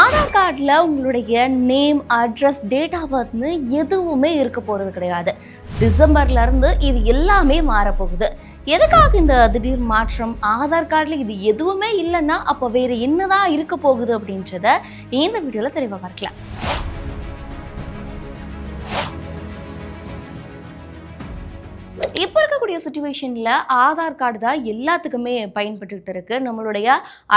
ஆதார் கார்டில் உங்களுடைய name address date of பர்த்னு எதுவுமே இருக்க போகிறது கிடையாது. டிசம்பர்லேருந்து இது எல்லாமே மாறப்போகுது. எதுக்காக இந்த திடீர் மாற்றம்? ஆதார் கார்டில் இது எதுவுமே இல்லைன்னா அப்போ வேறு என்னதான் இருக்க போகுது அப்படின்றத இந்த வீடியோவில் தெளிவாக பார்க்கலாம். இப்போ இருக்கக்கூடிய சுச்சுவேஷனில் ஆதார் கார்டு தான் எல்லாத்துக்குமே பயன்பட்டுக்கிட்டு இருக்குது நம்மளுடைய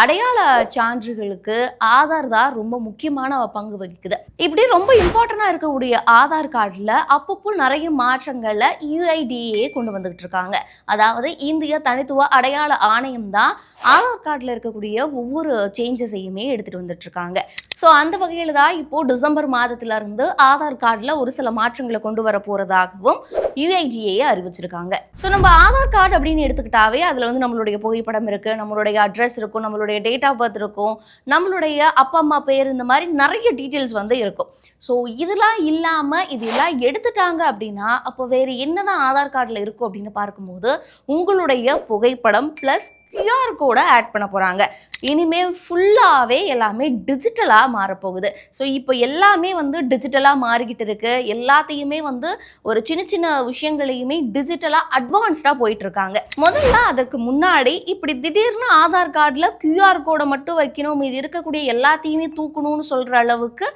அடையாள சான்றுகளுக்கு ஆதார் தான் ரொம்ப முக்கியமான பங்கு வகிக்குது. இப்படி ரொம்ப இம்பார்ட்டண்டாக இருக்கக்கூடிய ஆதார் கார்டில் அப்பப்போ நிறைய மாற்றங்களை யுஐடிஏ கொண்டு வந்துகிட்டு இருக்காங்க. அதாவது இந்திய தனித்துவ அடையாள ஆணையம் தான் ஆதார் கார்டில் இருக்கக்கூடிய ஒவ்வொரு சேஞ்சஸையுமே எடுத்துகிட்டு வந்துட்டு இருக்காங்க. ஸோ அந்த வகையில் தான் இப்போ டிசம்பர் மாதத்துல இருந்து ஆதார் கார்டில் ஒரு சில மாற்றங்களை கொண்டு வர போகிறதாகவும் யுஐடிஏ அறிவிச்சிருக்காங்க. ஸோ நம்ம ஆதார் கார்டு அப்படின்னு எடுத்துக்கிட்டாவே அதில் வந்து நம்மளுடைய புகைப்படம் இருக்குது நம்மளுடைய அட்ரஸ் இருக்கும் நம்மளுடைய டேட் ஆஃப் பர்த் இருக்கும் நம்மளுடைய அப்பா அம்மா பேர் இந்த மாதிரி நிறைய டீட்டெயில்ஸ் வந்து இருக்கும். ஸோ இதெல்லாம் இல்லாமல் இதெல்லாம் எடுத்துட்டாங்க அப்படின்னா அப்போ வேறு என்னதான் ஆதார் கார்டில் இருக்கும் அப்படின்னு பார்க்கும்போது உங்களுடைய புகைப்படம் ப்ளஸ் கியூஆர் கோடை ஆட் பண்ண போகிறாங்க இனிமேல் ஃபுல்லாகவே எல்லாமே டிஜிட்டலாக மாறப்போகுது. ஸோ இப்போ எல்லாமே வந்து டிஜிட்டலாக மாறிக்கிட்டு இருக்குது எல்லாத்தையுமே வந்து ஒரு சின்ன சின்ன விஷயங்களையுமே டிஜிட்டலாக அட்வான்ஸ்டாக போயிட்டுருக்காங்க. முதல்ல அதற்கு முன்னாடி இப்படி திடீர்னு ஆதார் கார்டில் கியூஆர் கோடை மட்டும் வைக்கணும் இது இருக்கக்கூடிய எல்லாத்தையுமே தூக்கணும்னு சொல்கிற அளவுக்கு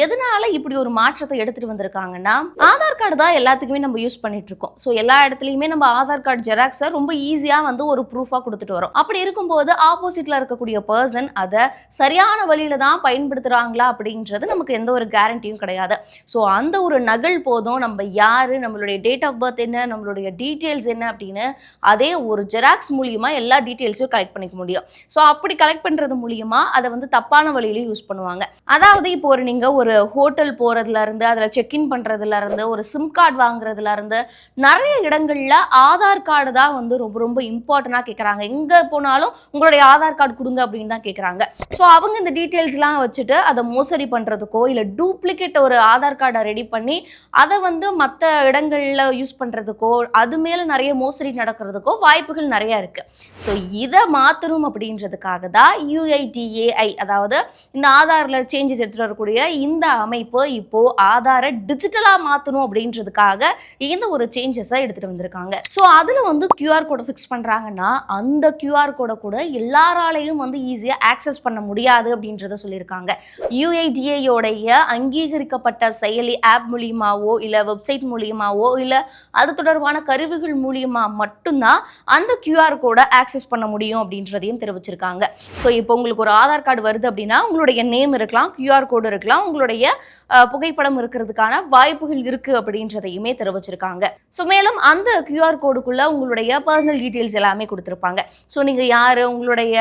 எதனால இப்படி ஒரு மாற்றத்தை எடுத்துகிட்டு வந்திருக்காங்கன்னா ஆதார் கார்டு தான் எல்லாத்துக்குமே நம்ம யூஸ் பண்ணிட்டு இருக்கோம். ஸோ எல்லா இடத்துலையுமே நம்ம ஆதார் கார்டு ஜெராக்ஸை ரொம்ப ஈஸியாக வந்து ஒரு ப்ரூஃபாக கொடுத்துட்டு வரோம். அப்படி இருக்கும்போது ஆப்போசிட்ல இருக்கக்கூடிய பர்சன் அதை சரியான வழியில தான் பயன்படுத்துகிறாங்களா அப்படின்றது நமக்கு எந்த ஒரு கேரண்டியும் கிடையாது. ஸோ அந்த ஒரு நகல் போதும் நம்ம யாரு நம்மளுடைய டேட் ஆஃப் பர்த் என்ன நம்மளுடைய டீட்டெயில்ஸ் என்ன அப்படின்னு அதே ஒரு ஜெராக்ஸ் மூலியமாக எல்லா டீட்டெயில்ஸையும் கலெக்ட் பண்ணிக்க முடியும். ஸோ அப்படி கலெக்ட் பண்ணுறது மூலியமாக அதை வந்து தப்பான வழியிலையும் யூஸ் பண்ணுவாங்க. அதாவது இப்போ ஒரு நீங்கள் ஒரு ஹோட்டல் போறதுல இருந்து அதுல செக்இன் பண்றதுல இருந்து ஒரு சிம் கார்டு வாங்குறதுல இருந்து நிறைய இடங்கள்ல ஆதார் கார்டு தான் வந்து ரொம்ப ரொம்ப இம்பார்ட்டண்டாக கேட்குறாங்க எங்கே போனாலும் உங்களுடைய ஆதார் கார்டு கொடுங்க அப்படின்னு தான் கேட்குறாங்க ஸோ அவங்க இந்த டீட்டெயில்ஸ்லாம் வச்சுட்டு அதை மோசடி பண்ணுறதுக்கோ இல்லை டூப்ளிகேட் ஒரு ஆதார் கார்டை ரெடி பண்ணி அதை வந்து மற்ற இடங்களில் யூஸ் பண்ணுறதுக்கோ அது மேலே நிறைய மோசடி நடக்கிறதுக்கோ வாய்ப்புகள் நிறையா இருக்குது ஸோ இதை மாற்றணும் அப்படின்றதுக்காக தான் யூஐடிஏஐ அதாவது இந்த ஆதாரில் சேஞ்சஸ் எடுத்துகிட்டு வரக்கூடிய இந்த அமைப்பு இப்போது ஆதாரை டிஜிட்டலாக மாற்றணும் அப்படின்றதுக்காக இந்த ஒரு சேஞ்சஸை எடுத்துகிட்டு வந்திருக்காங்க. ஸோ அதில் வந்து கியூஆர் கோடை ஃபிக்ஸ் பண்ணுறாங்கன்னா அந்த கியூஆர் கோடை கூட எல்லாராலையும் வந்து ஈஸியாக ஆக்சஸ் பண்ண முடியாது அப்படின்றத சொல்லியிருக்காங்க. யூஐடிஏயோடைய அங்கீகரிக்கப்பட்ட செயலி ஆப் மூலியமாவோ இல்லை வெப்சைட் மூலியமாவோ இல்லை அது தொடர்பான கருவிகள் மூலியமா மட்டும்தான் அந்த கியூஆர் கோடை ஆக்சஸ் பண்ண முடியும் அப்படின்றதையும் தெரிவிச்சிருக்காங்க. ஸோ இப்போ உங்களுக்கு ஒரு ஆதார் கார்டு வருது அப்படின்னா உங்களுடைய நேம் இருக்கலாம் கியூஆர் கோடு இருக்கலாம் உங்களுடைய புகைப்படம் இருக்கிறதுக்கான வாய்ப்புகள் இருக்கு அப்படின்றதையுமே தெரிவிச்சிருக்காங்க. ஸோ மேலும் அந்த கியூஆர் கோடுக்குள்ள உங்களுடைய பர்சனல் டீட்டெயில்ஸ் எல்லாமே கொடுத்துருப்பாங்க. ஸோ நீங்கள் யார் உங்களுடைய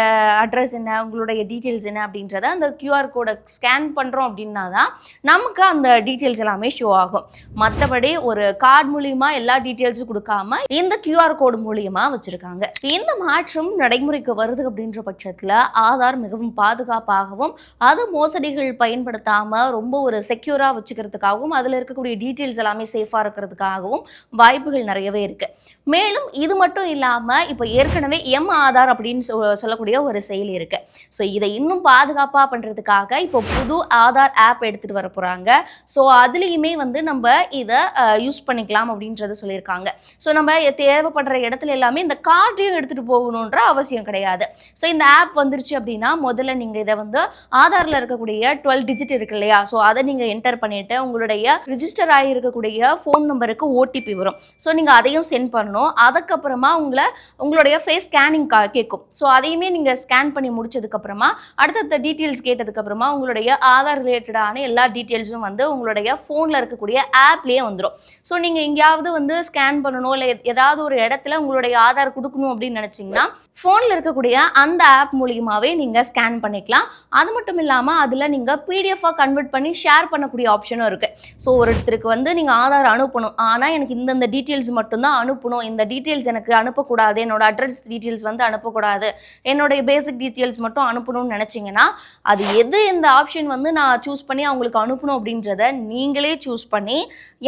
அட்ரஸ் என்ன உங்களுடைய டீட்டெயில்ஸ் என்ன அப்படின்றத அந்த கியூஆர் கோடை ஸ்கேன் பண்ணுறோம் அப்படின்னா தான் நமக்கு அந்த டீட்டெயில்ஸ் எல்லாமே ஷோ ஆகும். மற்றபடி ஒரு கார்டு மூலியமா எல்லா டீட்டெயில்ஸும் கொடுக்காம இந்த கியூஆர் கோடு மூலியமா வச்சிருக்காங்க. இந்த மாற்றம் நடைமுறைக்கு வருது அப்படின்ற பட்சத்தில் ஆதார் மிகவும் பாதுகாப்பாகவும் அது மோசடிகள் பயன்படுத்தாம ரொம்ப ஒரு செக்யூராக வச்சுக்கிறதுக்காகவும் அதில் இருக்கக்கூடிய டீட்டெயில்ஸ் எல்லாமே சேஃபாக இருக்கிறதுக்காகவும் வாய்ப்புகள் நிறையவே இருக்குது மேலும் இது மட்டும் இல்லாமல் இப்போ ஏற்கனவே எம் ஆதார் அப்படின்னு சொ- சொல்லக்கூடிய ஒரு செயலி இருக்குது ஸோ இதை இன்னும் பாதுகாப்பாக பண்ணுறதுக்காக இப்போ புது ஆதார் ஆப் எடுத்துகிட்டு வர போகிறாங்க ஸோ அதுலேயுமே வந்து நம்ம இதை யூஸ் பண்ணிக்கலாம் அப்படின்றத சொல்லியிருக்காங்க. ஸோ நம்ம தேவைப்படுற இடத்துல எல்லாமே இந்த கார்டையும் எடுத்துகிட்டு போகணுன்ற அவசியம் கிடையாது. ஸோ இந்த ஆப் வந்துருச்சு அப்படின்னா முதல்ல நீங்கள் இதை வந்து ஆதாரில் இருக்கக்கூடிய டுவெல் டிஜிட் இருக்கு இல்லையா? ஸோ அதை நீங்கள் என்டர் பண்ணிவிட்டு உங்களுடைய ரிஜிஸ்டர் ஆகியிருக்கக்கூடிய ஃபோன் நம்பருக்கு ஓடிபி வரும். ஸோ நீங்கள் அதையும் சென்ட் பண்ணணும். அதுக்கப்புறமா உங்களை உங்களுடைய ஃபேஸ் ஸ்கேனிங் கேட்கும் ஸோ அதையுமே நீங்கள் ஸ்கேன் பண்ணி முடிச்சதுக்கப்புறமா அடுத்தடுத்த டீட்டெயில்ஸ் கேட்டதுக்கப்புறமா உங்களுடைய ஆதார் ரிலேட்டடான எல்லா டீட்டெயில்ஸும் வந்து உங்களுடைய ஃபோனில் இருக்கக்கூடிய ஆப்லேயே வந்துடும் ஸோ நீங்கள் எங்கேயாவது வந்து ஸ்கேன் பண்ணணும் இல்லை ஏதாவது ஒரு இடத்துல உங்களுடைய ஆதார் கொடுக்கணும் அப்படின்னு நினச்சிங்கன்னா ஃபோனில் இருக்கக்கூடிய அந்த ஆப் மூலியமாகவே நீங்கள் ஸ்கேன் பண்ணிக்கலாம். அது மட்டும் இல்லாமல் அதில் நீங்கள் பிடிஎஃபாக கன்வெர்ட் பண்ணி ஷேர் ஷேர் பண்ணக்கூடிய ஆப்ஷனும் இருக்குது ஸோ ஒருத்தருக்கு வந்து நீங்கள் ஆதார் அனுப்பணும். ஆனால் எனக்கு இந்தந்த டீட்டெயில்ஸ் மட்டும்தான் அனுப்பணும். இந்த டீட்டெயில்ஸ் எனக்கு அனுப்பக்கூடாது. என்னோட அட்ரஸ் டீட்டெயில்ஸ் வந்து அனுப்பக்கூடாது. என்னுடைய பேசிக் டீட்டெயில்ஸ் மட்டும் அனுப்பணும்னு நினச்சிங்கன்னா அது எது இந்த ஆப்ஷன் வந்து நான் சூஸ் பண்ணி அவங்களுக்கு அனுப்பணும் அப்படின்றத நீங்களே சூஸ் பண்ணி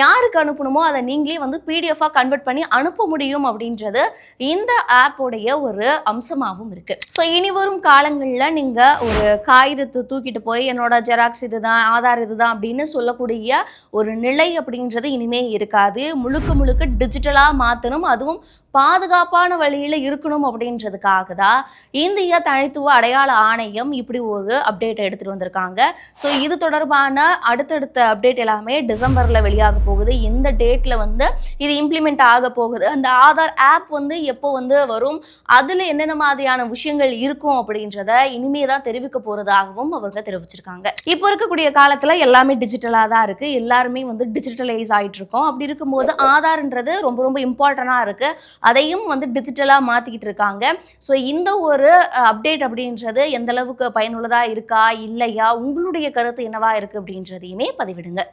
யாருக்கு அனுப்பணுமோ அதை நீங்களே வந்து பிடிஎஃபாக கன்வெர்ட் பண்ணி அனுப்ப முடியும் அப்படின்றது இந்த ஆப்போடைய ஒரு அம்சமாகவும் இருக்குது ஸோ இனி வரும் காலங்களில் நீங்கள் ஒரு காகிதத்தை தூக்கிட்டு போய் என்னோட ஜெராக்ஸ் இதுதான் ஆதார் இதுதான் அப்படின்னு சொல்லக்கூடிய ஒரு நிலை அப்படின்றது இனிமே இருக்காது. முழுக்க முழுக்க டிஜிட்டலாக மாற்றணும் அதுவும் பாதுகாப்பான வழியில் இருக்கணும் அப்படின்றதுக்காக தான் இந்திய தனித்துவ அடையாள ஆணையம் இப்படி ஒரு அப்டேட் எடுத்துகிட்டு வந்திருக்காங்க. ஸோ இது தொடர்பான அடுத்தடுத்த அப்டேட் எல்லாமே டிசம்பரில் வெளியாக போகுது. இந்த டேட்டில் வந்து இது இம்ப்ளிமெண்ட் ஆக போகுது. அந்த ஆதார் ஆப் வந்து எப்போ வந்து வரும்? அதில் என்னென்ன மாதிரியான விஷயங்கள் இருக்கும் அப்படின்றத இனிமே தான் தெரிவிக்க போகிறதாகவும் அவங்க தெரிவிச்சிருக்காங்க. இப்போ இருக்கக்கூடிய காலத்தில் எல்லாமே டிஜிட்டலாக தான் இருக்குது எல்லாருமே வந்து டிஜிட்டலைஸ் ஆகிட்டு இருக்கோம். அப்படி இருக்கும்போது ஆதார்ன்றது ரொம்ப ரொம்ப இம்பார்ட்டண்ட்டாக இருக்குது அதையும் வந்து டிஜிட்டலாக மாற்றிக்கிட்டு இருக்காங்க. ஸோ இந்த ஒரு அப்டேட் அப்படின்றது எந்த அளவுக்கு பயனுள்ளதாக இருக்கா இல்லையா உங்களுடைய கருத்து என்னவா இருக்குது அப்படின்றதையுமே பதிவிடுங்க.